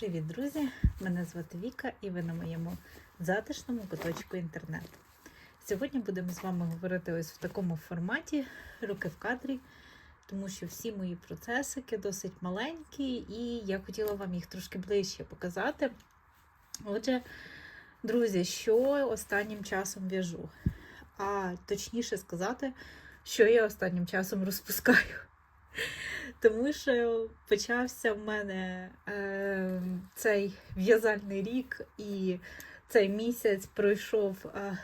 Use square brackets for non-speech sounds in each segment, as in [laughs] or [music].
Привіт, друзі! Мене звати Віка і ви на моєму затишному куточку інтернету. Сьогодні будемо з вами говорити ось в такому форматі руки в кадрі, тому що всі мої процесики досить маленькі, і я хотіла вам їх трошки ближче показати. Отже, друзі, що останнім часом в'яжу? А точніше сказати, що я останнім часом розпускаю. Тому що почався в мене е, цей в'язальний рік, і цей місяць пройшов е,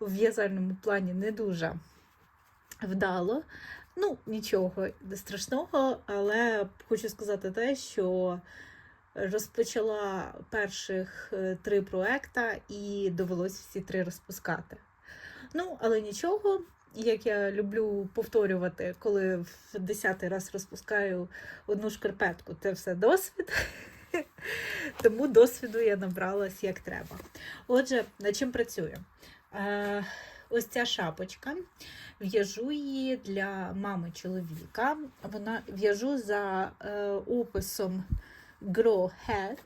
у в'язальному плані не дуже вдало. Ну, нічого страшного, але хочу сказати те, що розпочала перших е, три проекта і довелося всі три розпускати. Ну, але нічого, як я люблю повторювати, коли в десятий раз розпускаю одну шкарпетку, це все досвід. [laughs] Тому досвіду я набралась як треба. Отже, над чим працюю? Е, ось ця шапочка. В'яжу її для мами чоловіка. Вона в'яжу за е, описом Grow Head.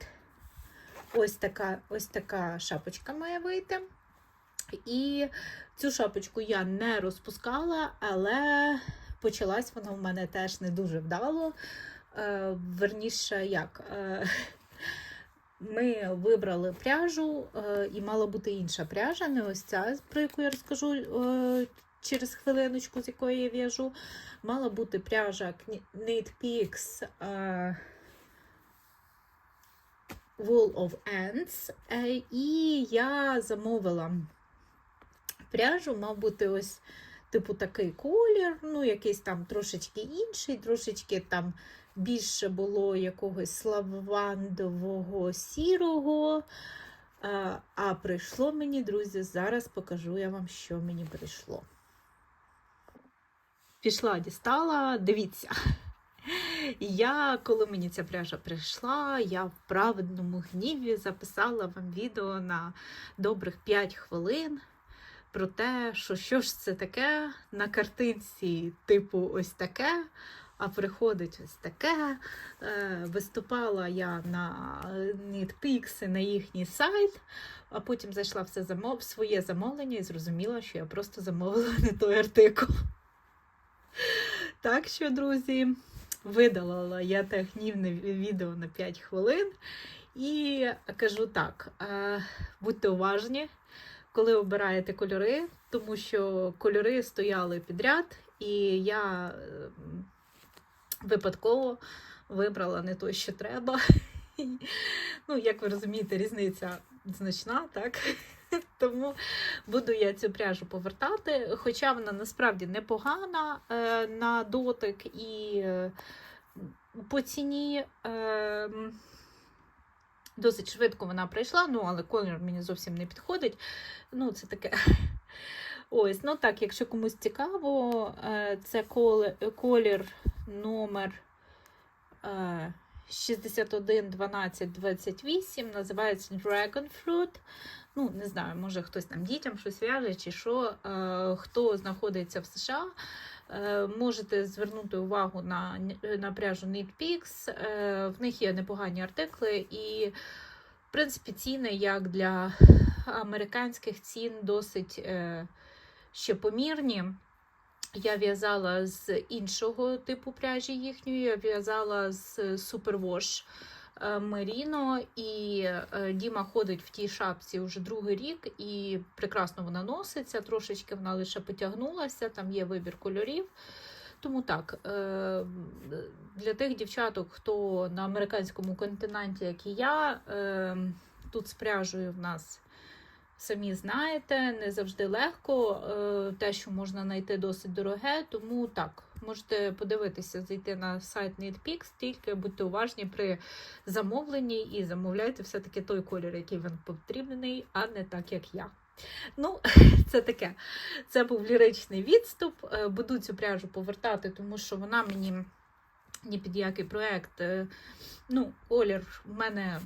Ось така, ось така шапочка має вийти. І цю шапочку я не розпускала, але почалась вона в мене теж не дуже вдало. Е, верніше, як? Е, [laughs] ми вибрали пряжу, е, і мала бути інша пряжа, не ось ця, про яку я розкажу через хвилиночку, з якої я в'яжу. Мала бути пряжа Knit Peaks е, Wool of Ants. І я замовила пряжу, мав бути ось, типу, такий колір, ну, якийсь там трошечки інший, трошечки там більше було якогось лавандового сірого. А, а прийшло мені, друзі, зараз покажу я вам, що мені прийшло. Пішла, дістала, дивіться. Я, коли мені ця пряжа прийшла, я в праведному гніві записала вам відео на добрих 5 хвилин про те, що що ж це таке на картинці, типу, ось таке. А приходить ось таке. Е, Виступала я на NitPix, на їхній сайт, а потім зайшла все замов... своє замовлення і зрозуміла, що я просто замовила не той артикул. Так що, друзі, видалила я те гнівне відео на 5 хвилин. І кажу так: е, будьте уважні коли обираєте кольори, тому що кольори стояли підряд, і я ем, випадково вибрала не той, що треба. [laughs] Ну, як ви розумієте, різниця значна, так? [laughs] Тому буду я цю пряжу повертати, хоча вона насправді непогана е, на дотик і е, по ціні. Е, Досить швидко вона прийшла, ну, але колір мені зовсім не підходить. Ну, це таке. Ось, ну так, якщо комусь цікаво, е, це колір номер 61 12 28, називається Dragon Fruit. Ну, не знаю, може хтось там дітям щось в'яже, чи що. Е, хто знаходиться в США, е, можете звернути увагу на на пряжу Knit В них є непогані артикли, і, в принципі, ціни, як для американських цін, досить ще помірні. Я в'язала з іншого типу пряжі їхньої, я в'язала з Superwash Merino, і е, Діма ходить в тій шапці вже другий рік, і прекрасно вона носиться, трошечки вона лише потягнулася, там є вибір кольорів. Тому так, е, для тих дівчаток, хто на американському континенті, як і я, е, тут з пряжею в нас самі знаєте, не завжди легко. Е, те, що можна знайти досить дороге, тому так, можете подивитися, зайти на сайт NetPix, тільки будьте уважні при замовленні і замовляйте все-таки той колір, який вам потрібний, а не так, як я. Ну, [laughs] це таке. Це був ліричний відступ. Е, буду цю пряжу повертати, тому що вона мені ні під який проєкт. Е, ну, колір в мене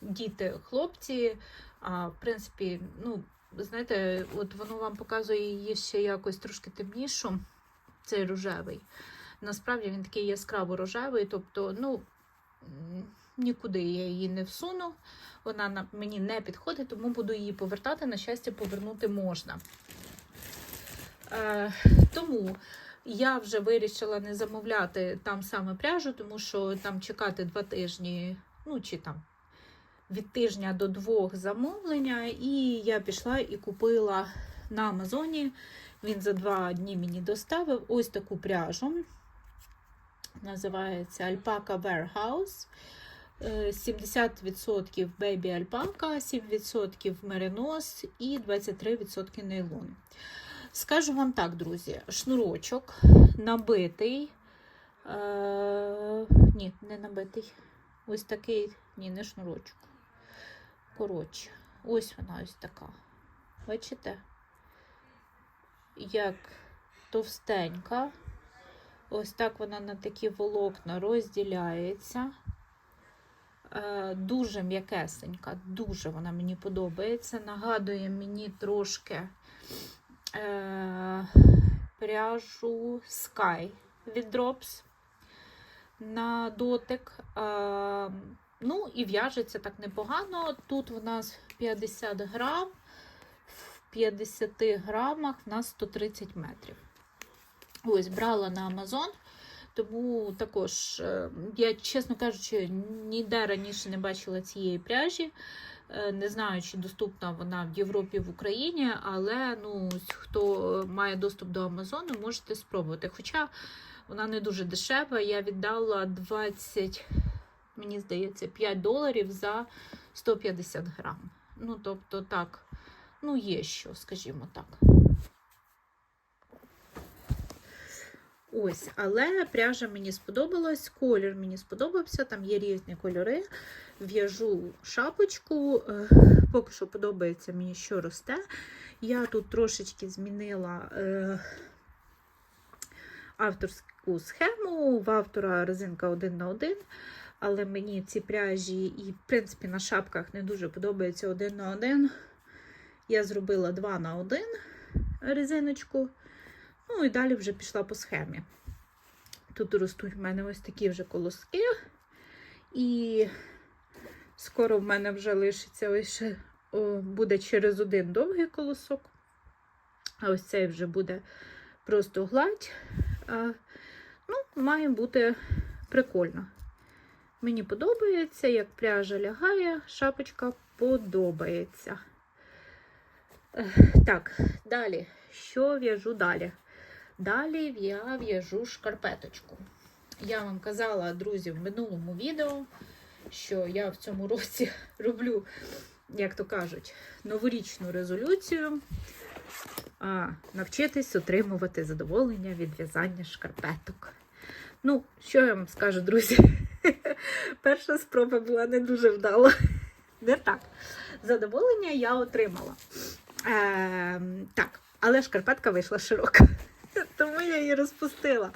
діти, хлопці. А в принципі, ну, знаєте, от воно вам показує її ще якось трошки темнішу, цей рожевий. Насправді він такий яскраво рожевий, тобто, ну, нікуди я її не всуну. Вона на- мені не підходить, тому буду її повертати. На щастя, повернути можна. Е, тому я вже вирішила не замовляти там саме пряжу, тому що там чекати два тижні, ну чи там від тижня до двох замовлення. І я пішла і купила на Амазоні. Він за два дні мені доставив ось таку пряжу. Називається Alpaca Warehouse. Е, 70% бейбі альпака, 7% меринос і 23% нейлон. Скажу вам так, друзі, шнурочок набитий. Е, ні, не набитий. Ось такий, ні, не шнурочок. Коротше, ось вона ось така. Бачите? Як товстенька. Ось так вона на такі волокна розділяється. Е, Дуже м'якесенька, дуже вона мені подобається. Нагадує мені трошки е, пряжу Sky від Drops на дотик. Е, ну і в'яжеться так непогано. Тут в нас 50 грам, в 50 грамах в нас 130 метрів. Ось брала на Амазон. Тому також, е, я, чесно кажучи, ніде раніше не бачила цієї пряжі. Е, Не знаю, чи доступна вона в Європі, в Україні, але ну, хто має доступ до Амазону, можете спробувати. Хоча вона не дуже дешева. Я віддала 20, мені здається, 5 доларів за 150 грам. Ну, тобто, так, ну, є що, скажімо так. Ось, але пряжа мені сподобалась, колір мені сподобався, там є різні кольори. В'яжу шапочку, е, поки що подобається мені, що росте. Я тут трошечки змінила е, авторську схему. В автора резинка один на один. Але мені ці пряжі і, в принципі, на шапках не дуже подобається один на один. Я зробила 2 на 1 резиночку. Ну і далі вже пішла по схемі. Тут ростуть в мене ось такі вже колоски. І скоро в мене вже лишиться о, буде через один довгий колосок. А ось цей вже буде просто гладь. Ну, має бути прикольно. Мені подобається, як пряжа лягає, шапочка подобається. Так, далі. Що в'яжу далі? Далі я в'яжу шкарпеточку. Я вам казала, друзі, в минулому відео, що я в цьому році [laughs] роблю, як то кажуть, новорічну резолюцію. А, навчитись отримувати задоволення від в'язання шкарпеток. Ну, що я вам скажу, друзі? [laughs] Перша спроба була не дуже вдала. [laughs] Не так. Задоволення я отримала. Е, так, але шкарпетка вийшла широка. [laughs] Тому я її розпустила.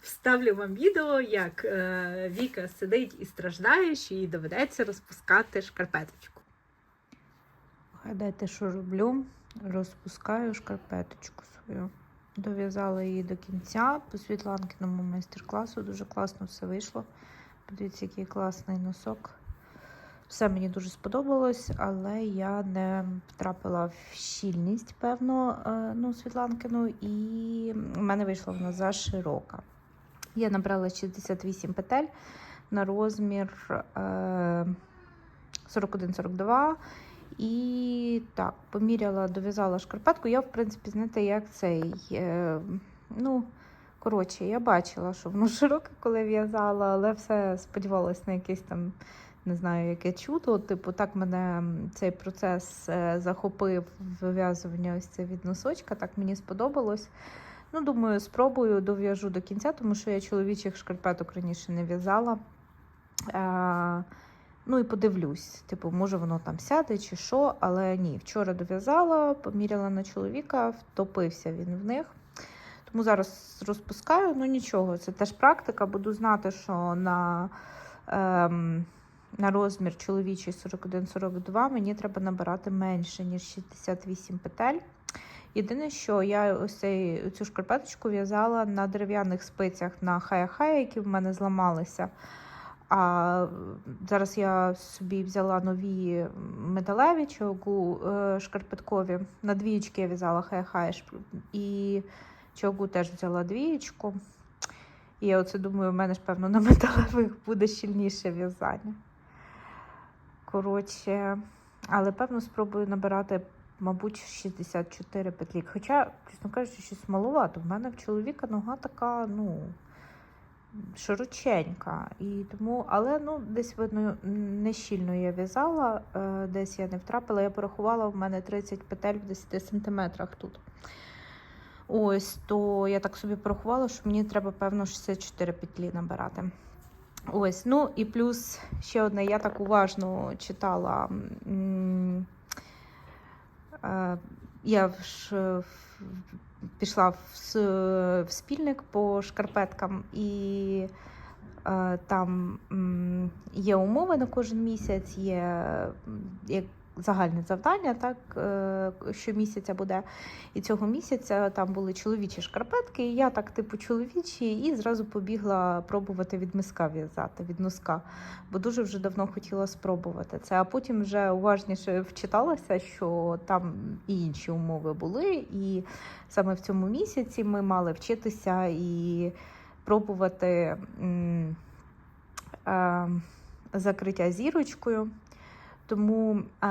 Вставлю вам відео, як е, Віка сидить і страждає, що їй доведеться розпускати шкарпеточку. Гадайте, що роблю? Розпускаю шкарпеточку свою. Дов'язала її до кінця по Світланкиному майстер-класу. Дуже класно все вийшло. Подивіться, який класний носок. Все мені дуже сподобалось, але я не втрапила в щільність, певно, е, ну, Світланкину, і в мене вийшла вона заширока. Я набрала 68 петель на розмір е, 41-42. І так, поміряла, дов'язала шкарпетку. Я, в принципі, знаєте, як цей. Е, ну, коротше, я бачила, що воно широке, коли в'язала, але все сподівалася на якийсь там не знаю, яке чудо. Типу, так мене цей процес е, захопив вив'язування ось це від носочка, так мені сподобалось. Ну, думаю, спробую дов'яжу до кінця, тому що я чоловічих шкарпеток раніше не в'язала. Е, ну і подивлюсь, типу, може воно там сяде чи що, але ні. Вчора дов'язала, поміряла на чоловіка, втопився він в них. Тому зараз розпускаю, ну нічого, це теж практика. Буду знати, що на. Ем, на розмір чоловічий 41-42 мені треба набирати менше, ніж 68 петель. Єдине, що я ось цю шкарпеточку в'язала на дерев'яних спицях на хая-хая, які в мене зламалися. А зараз я собі взяла нові металеві чогу е, шкарпеткові. На двієчки я в'язала хай-хай. І чогу теж взяла двієчку. І я оце думаю, в мене ж, певно, на металевих буде щільніше в'язання. Коротше, але певно спробую набирати, мабуть, 64 петлі. Хоча, чесно кажучи, щось маловато. В мене в чоловіка нога така, ну, широченька. І тому, але ну, десь видно, не щільно я в'язала, е, десь я не втрапила. Я порахувала, в мене 30 петель в 10 сантиметрах тут. Ось, то я так собі порахувала, що мені треба, певно, 64 петлі набирати. Ось, ну і плюс ще одне, я так уважно читала. е, Я ж е, пішла в, спільник по шкарпеткам, і е, там є умови на кожен місяць, є як загальне завдання, так, е, щомісяця буде. І цього місяця там були чоловічі шкарпетки, і я так, типу, чоловічі, і зразу побігла пробувати від миска в'язати, від носка, бо дуже вже давно хотіла спробувати це. А потім вже уважніше вчиталася, що там і інші умови були. І саме в цьому місяці ми мали вчитися і пробувати м, е, закриття зірочкою. Тому е,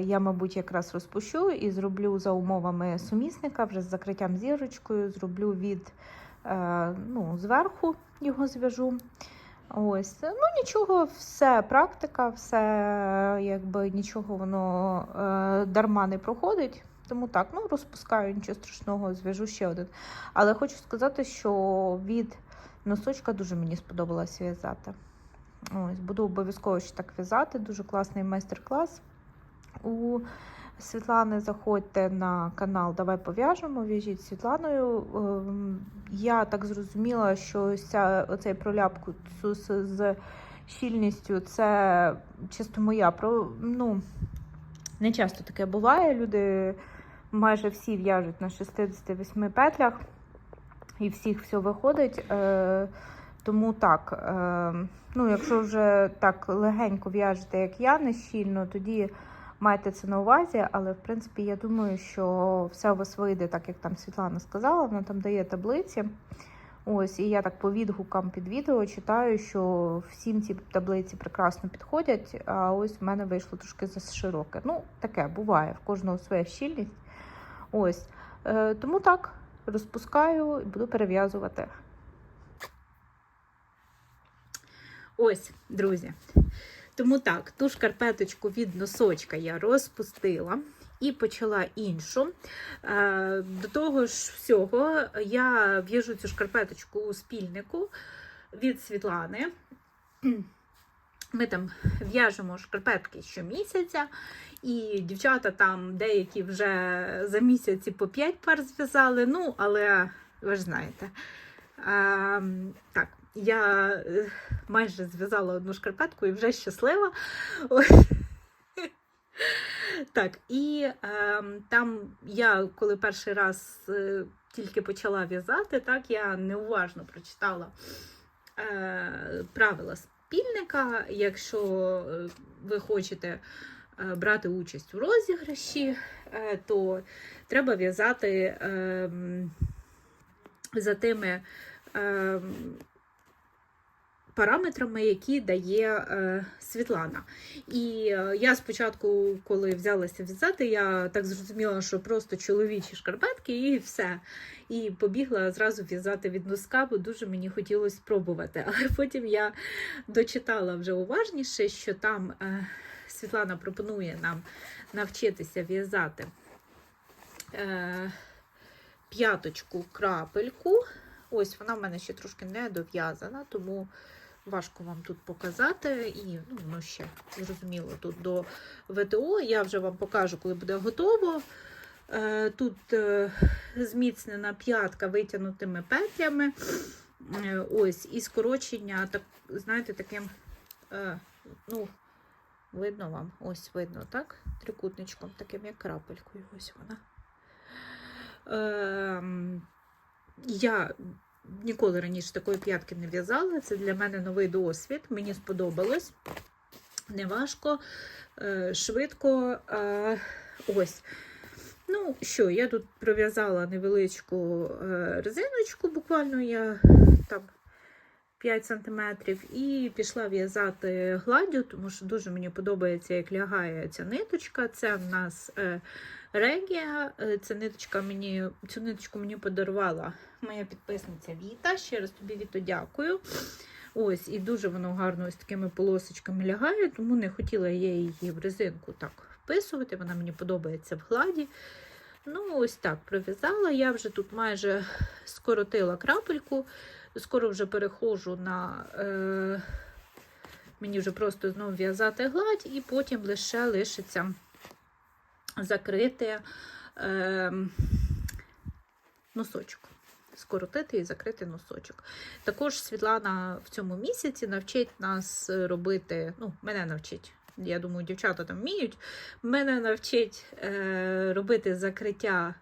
я, мабуть, якраз розпущу і зроблю за умовами сумісника вже з закриттям зірочкою, зроблю від е, ну, зверху його зв'яжу. Ось, ну нічого, все практика, все якби нічого воно е, дарма не проходить. Тому так, ну розпускаю, нічого страшного, зв'яжу ще один. Але хочу сказати, що від носочка дуже мені сподобалось в'язати. Ось, буду обов'язково ще так в'язати. Дуже класний майстер-клас. У Світлани заходьте на канал Давай пов'яжемо, в'яжіть з Світланою. Ем, Я так зрозуміла, що оцей проляпкус з щільністю це чисто моя. Про, ну, не часто таке буває. Люди майже всі в'яжуть на 68 петлях, і всіх все виходить. Тому так, е, ну, якщо вже так легенько в'яжете, як я, не щільно, тоді майте це на увазі. Але в принципі, я думаю, що все у вас вийде, так як там Світлана сказала, вона там дає таблиці. Ось, і я так по відгукам під відео читаю, що всім ці таблиці прекрасно підходять. А ось в мене вийшло трошки зашироке. Ну, таке буває, в кожного своя щільність. Ось. Е, тому так, розпускаю і буду перев'язувати. Ось, друзі. Тому так, ту шкарпеточку від носочка я розпустила і почала іншу. Е, До того ж всього, я в'яжу цю шкарпеточку у спільнику від Світлани. Ми там в'яжемо шкарпетки щомісяця, і дівчата там деякі вже за місяці по 5 пар зв'язали. Ну, але ви ж знаєте. А, так, я е, майже зв'язала одну шкарпетку і вже щаслива. Так, і е, там я, коли перший раз е, тільки почала в'язати, так, я неуважно прочитала е, правила спільника. Якщо е, ви хочете е, брати участь у розіграші, е, то треба в'язати е, за тими. е, Параметрами, які дає е, Світлана. І е, я спочатку, коли взялася в'язати, я так зрозуміла, що просто чоловічі шкарпетки і все. І побігла зразу в'язати від носка, бо дуже мені хотілося спробувати. [laughs] Але потім я дочитала вже уважніше, що там е, Світлана пропонує нам навчитися в'язати п'яточку крапельку. Ось вона в мене ще трошки не дов'язана, тому важко вам тут показати. І ну, воно ще зрозуміло тут до ВТО. Я вже вам покажу, коли буде готово. Е, Тут е, зміцнена п'ятка витягнутими петлями. Е, Ось, і скорочення, так, знаєте, таким, ну, видно вам, ось видно, так? Трикутничком, таким як крапелькою. Ось вона. Ем, я ніколи раніше такої п'ятки не в'язала. Це для мене новий досвід. Мені сподобалось. Неважко, е, швидко. Ось. Ну що, я тут пров'язала невеличку е, резиночку, буквально я там 5 см, і пішла в'язати гладдю, тому що дуже мені подобається, як лягає ця ниточка. Це в нас е, регія. Е, Ця ниточка мені, цю ниточку мені подарувала моя підписниця Віта. Ще раз тобі Віто дякую. Ось, і дуже воно гарно ось такими полосочками лягає, тому не хотіла я її в резинку так вписувати. Вона мені подобається в гладі. Ну, ось так пров'язала. Я вже тут майже скоротила крапельку. Скоро вже переходжу на. Е, мені вже просто знову в'язати гладь, і потім лише лишиться закрити е, носочок. Скоротити і закрити носочок. Також Світлана в цьому місяці навчить нас робити, ну, мене навчить. Я думаю, дівчата там вміють. Мене навчить е, робити закриття,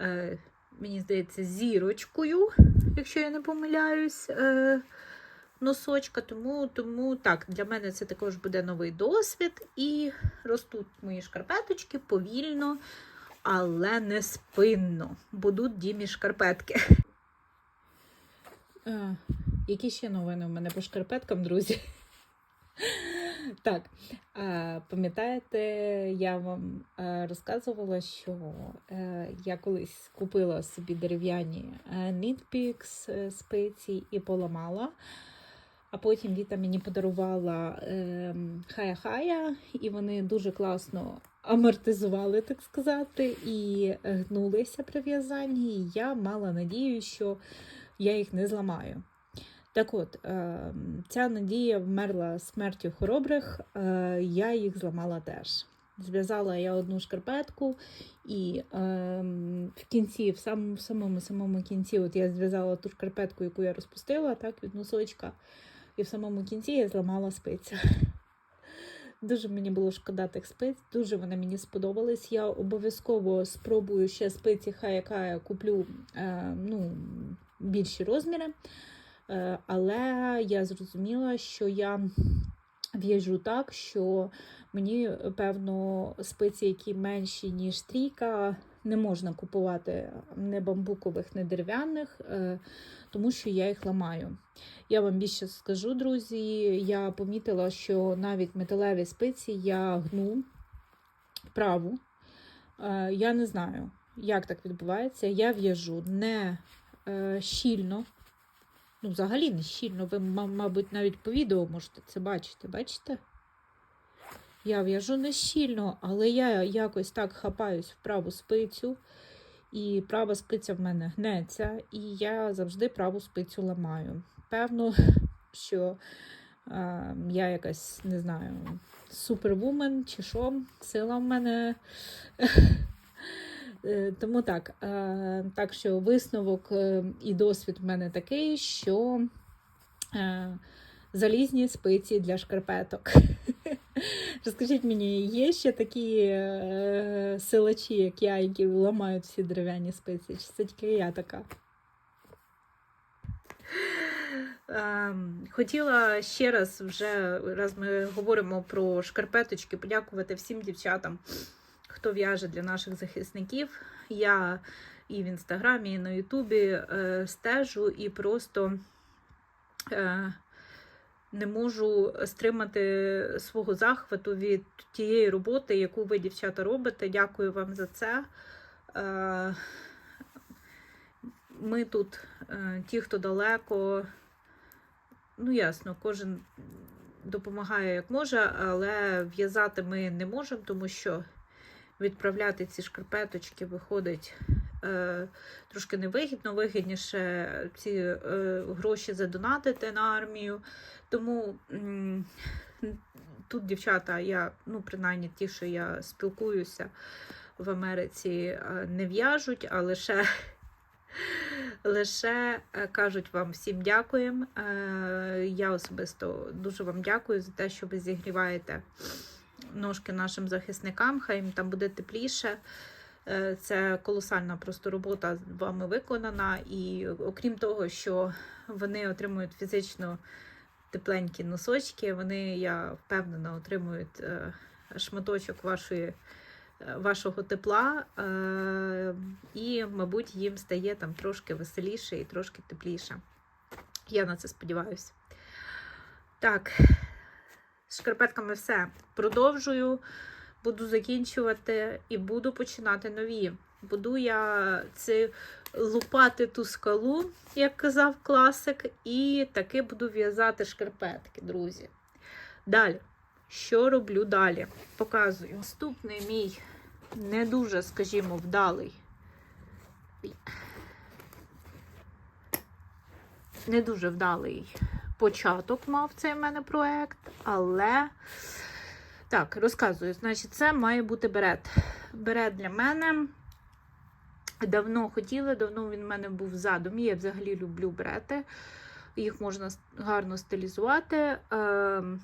е, мені здається, зірочкою, якщо я не помиляюсь, е, носочка. Тому, тому так, для мене це також буде новий досвід. І ростуть мої шкарпеточки повільно, але не спинно. Будуть дімі шкарпетки. А, які ще новини у мене по шкарпеткам, друзі? Так, пам'ятаєте, я вам е, розказувала, що е, я колись купила собі дерев'яні е, е, спеції і поламала. А потім Віта мені подарувала ем, хая-хая, і вони дуже класно амортизували, так сказати, і гнулися при в'язанні. І я мала надію, що я їх не зламаю. Так от, ем, ця надія вмерла смертю хоробрих, е, я їх зламала теж. Зв'язала я одну шкарпетку, і ем, в кінці, в самому самому кінці, от я зв'язала ту шкарпетку, яку я розпустила, так, від носочка, і в самому кінці я зламала спиця. [laughs] Дуже мені було шкода тих спиць, дуже вони мені сподобались. Я обов'язково спробую ще спиці, хай яка я куплю е, ну, більші розміри. Е, Але я зрозуміла, що я в'яжу так, що мені, певно, спиці, які менші, ніж трійка, не можна купувати не бамбукових, не дерев'яних, е, тому що я їх ламаю. Я вам більше скажу, друзі, я помітила, що навіть металеві спиці я гну вправу. Е, Я не знаю, як так відбувається. Я в'яжу не щільно. Ну, взагалі не щільно. Ви, мабуть, навіть по відео можете це бачити. Бачите? Я в'яжу не щільно, але я якось так хапаюсь в праву спицю, і права спиця в мене гнеться, і я завжди праву спицю ламаю. Певно, що е, я якась, не знаю, супервумен чи що, сила в мене. Е, Тому так, е, так що висновок е, і досвід в мене такий, що залізні спиці для шкарпеток. [laughs] Розкажіть мені, є ще такі силачі, як я, які ламають всі дерев'яні спиці? Чи це тільки я така? Ем, Хотіла ще раз, вже раз ми говоримо про шкарпеточки, подякувати всім дівчатам, хто в'яже для наших захисників. Я і в інстаграмі, і на Ютубі е, стежу і просто е, не можу стримати свого захвату від тієї роботи, яку ви, дівчата, робите. Дякую вам за це. Е, ми тут, ті, хто далеко, ну ясно, кожен допомагає як може, але в'язати ми не можемо, тому що відправляти ці шкарпеточки виходить е, трошки невигідно, вигідніше ці е, гроші задонатити на армію. Тому м, тут дівчата, я, ну, принаймні ті, що я спілкуюся в Америці, е, не в'яжуть, а лише. Лише е, кажуть вам всім дякуємо. Е, Я особисто дуже вам дякую за те, що ви зігріваєте ножки нашим захисникам. Хай їм там буде тепліше. Е, Це колосальна просто робота вами виконана, і окрім того, що вони отримують фізично тепленькі носочки, вони, я впевнена, отримують е, шматочок вашої, е, вашого тепла, і, мабуть, їм стає там трошки веселіше і трошки тепліше. Я на це сподіваюся. Так, з шкарпетками все. Продовжую, буду закінчувати і буду починати нові. Буду я це лупати ту скалу, як казав класик, і таки буду в'язати шкарпетки, друзі. Далі. Що роблю далі? Показую. Наступний мій не дуже, скажімо, вдалий. Не дуже вдалий початок мав цей в мене проект, але так, розказую. Значить, це має бути берет. Берет для мене. Давно хотіла, давно він в мене був в задумі. Я взагалі люблю берети. Їх можна гарно стилізувати. Ем,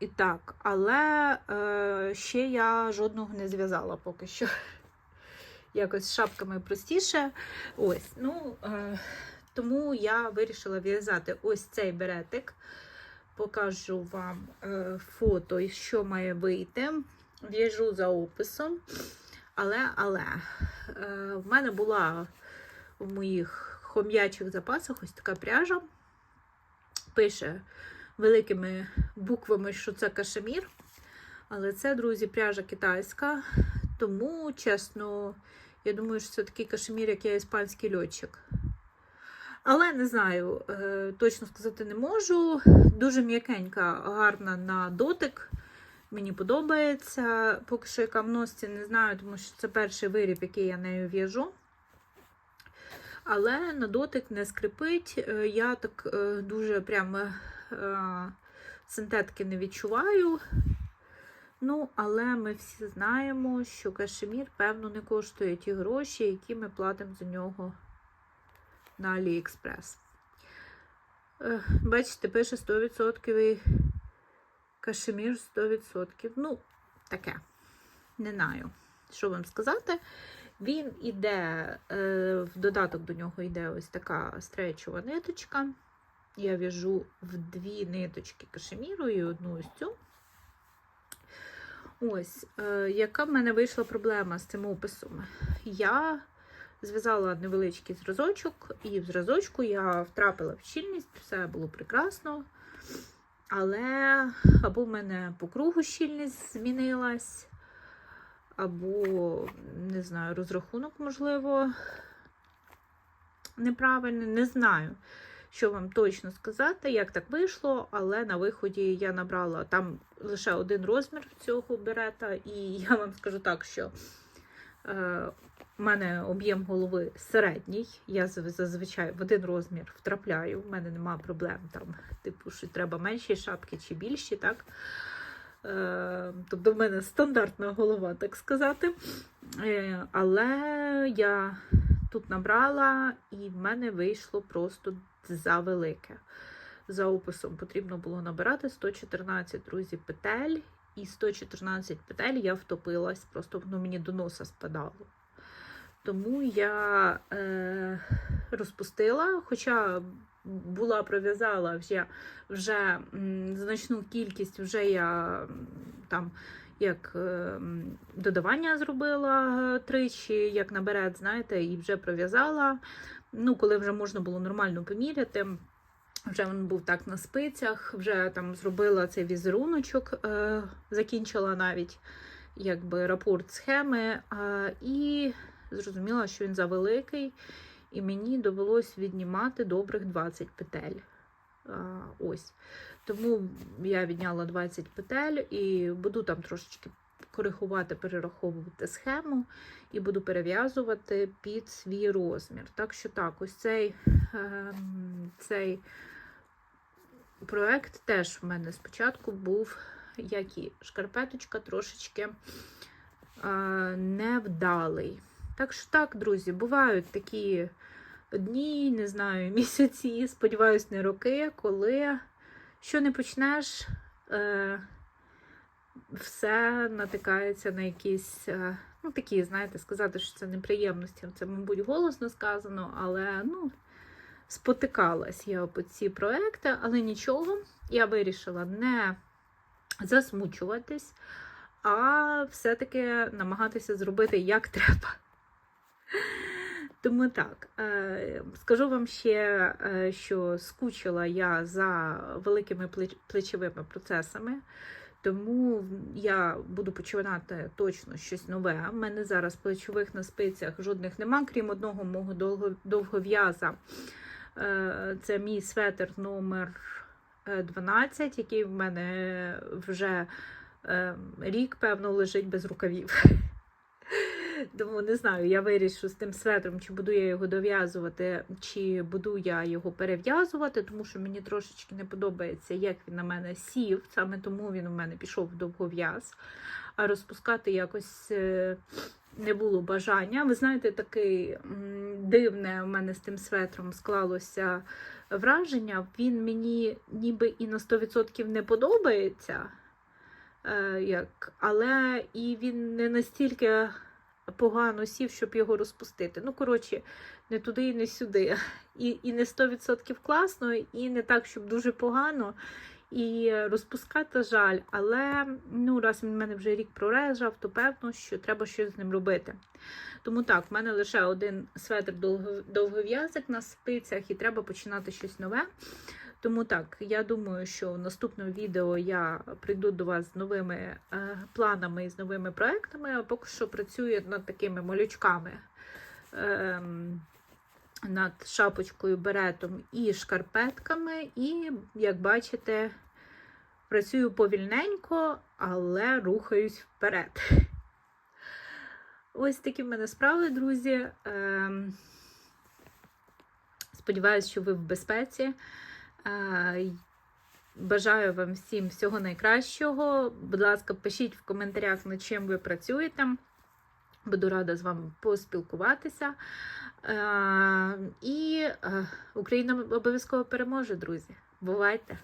І так, але е, ще я жодного не зв'язала поки що. [laughs] Якось з шапками простіше. Ось, ну, е, тому я вирішила в'язати ось цей беретик. Покажу вам е, фото, що має вийти. В'яжу за описом. Але, але е, в мене була в моїх хом'ячих запасах ось така пряжа. Пише великими буквами, що це кашемір. Але це, друзі, пряжа китайська. Тому, чесно, я думаю, що це такий кашемір, як я іспанський льотчик. Але не знаю, е, точно сказати не можу. Дуже м'якенька, гарна на дотик. Мені подобається. Поки що яка в носці, не знаю, тому що це перший виріб, який я нею в'яжу. Але на дотик не скрипить. Е, Я так е, дуже прямо синтетики не відчуваю. Ну, але ми всі знаємо, що кашемір, певно, не коштує ті гроші, які ми платимо за нього на. Е, Бачите, пише 100% кашемір 100%. Ну, таке. Не знаю, що вам сказати. Він іде, е, в додаток до нього йде ось така стрейчова ниточка. Я в'яжу в дві ниточки кашеміру і одну ось цю. Ось, е, яка в мене вийшла проблема з цим описом? Я зв'язала невеличкий зразочок, і в зразочку я втрапила в щільність, все було прекрасно. Але або в мене по кругу щільність змінилась, або, не знаю, розрахунок, можливо, неправильний. Не знаю, що вам точно сказати, як так вийшло, але на виході я набрала там лише один розмір цього берета, і я вам скажу так, що у мене об'єм голови середній. Я зазвичай в один розмір втрапляю. В мене нема проблем там, типу, що треба менші шапки чи більші, так. Е, тобто в мене стандартна голова, так сказати. Е, але я тут набрала, і в мене вийшло просто завелике. За описом потрібно було набирати 114 друзі петель, і 114 петель я втопилась, просто воно мені до носа спадало. Тому я е, розпустила, хоча була пров'язала вже, вже м, значну кількість, вже я там як е, додавання зробила е, тричі, як наперед, знаєте, і вже пров'язала. Ну, коли вже можна було нормально поміряти. Вже він був так на спицях, вже там зробила цей візеруночок, е, закінчила навіть якби рапорт схеми, е, і зрозуміла, що він завеликий, і мені довелось віднімати добрих 20 петель. Е, ось. Тому я відняла 20 петель і буду там трошечки коригувати, перераховувати схему і буду перев'язувати під свій розмір. Так що так, ось цей, ем, цей проект теж в мене спочатку був, як і шкарпеточка, трошечки е, невдалий. Так що так, друзі, бувають такі дні, не знаю, [laughs] місяці, сподіваюсь, не роки, коли що не почнеш, е, все натикається на якісь, е, ну такі, знаєте, сказати, що це неприємності. Це, мабуть, голосно сказано, але ну, спотикалась я по ці проекти, але нічого, я вирішила не засмучуватись, а все-таки намагатися зробити як треба. Тому так, е, скажу вам ще, е, що скучила я за великими плечовими процесами, тому я буду починати точно щось нове. У мене зараз плечових на спицях жодних нема, крім одного мого довго- довгов'яза. Е, Це мій светр номер е, 12, який в мене вже е, рік, певно, лежить без рукавів. Тому не знаю, я вирішу з тим светром, чи буду я його дов'язувати, чи буду я його перев'язувати, тому що мені трошечки не подобається, як він на мене сів. Саме тому він у мене пішов в довгов'яз. А розпускати якось е, не було бажання. Ви знаєте, такий м, дивне у мене з тим светром склалося враження. Він мені ніби і на 100% не подобається. Е, як, але і він не настільки погано сів, щоб його розпустити. Ну, коротше, не туди і не сюди. І, і не 100% класно, і не так, щоб дуже погано. І розпускати жаль, але ну, раз він в мене вже рік пролежав, то певно, що треба щось з ним робити. Тому так, в мене лише один светр довго- довгов'язок на спицях, і треба починати щось нове. Тому так, я думаю, що в наступному відео я прийду до вас з новими е, планами і з новими проектами, а поки що працюю над такими малючками. Ем, над шапочкою, беретом і шкарпетками. І, як бачите, працюю повільненько, але рухаюсь вперед. [laughs] Ось такі в мене справи, друзі. Ем, Сподіваюсь, що ви в безпеці. Бажаю вам всім всього найкращого. Будь ласка, пишіть в коментарях, над чим ви працюєте. Буду рада з вами поспілкуватися. І е, Україна обов'язково переможе, друзі. Бувайте!